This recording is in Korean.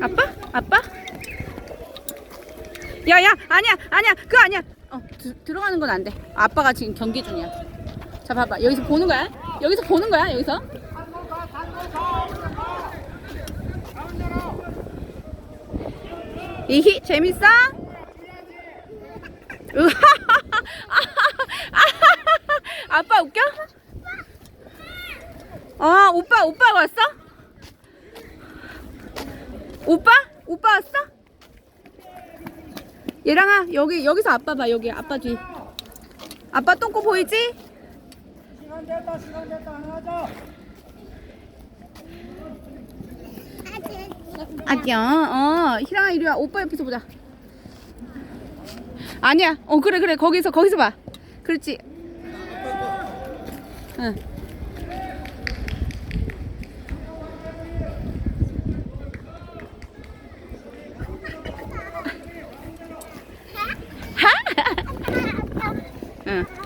아빠? 야야 아니야 아니야 그거 아니야 어 드, 들어가는 건 안돼 아빠가 지금 경기 중이야 자 봐봐 여기서 보는 거야 여기서 보는 거야 여기서 이히 재밌어? 아빠 웃겨? 어 오빠 오빠가 왔어? 오빠? 오빠 왔어? 얘랑아 여기 여기서 아빠 봐 여기 아빠 뒤. 아빠 똥꼬 보이지? 시간 됐다 시간 됐다. 안 하자. 아기야 어. 희랑아 이리 와. 오빠 옆에서 보자. 아니야. 어 그래 그래. 거기서 거기서 봐. 그렇지. 응 응.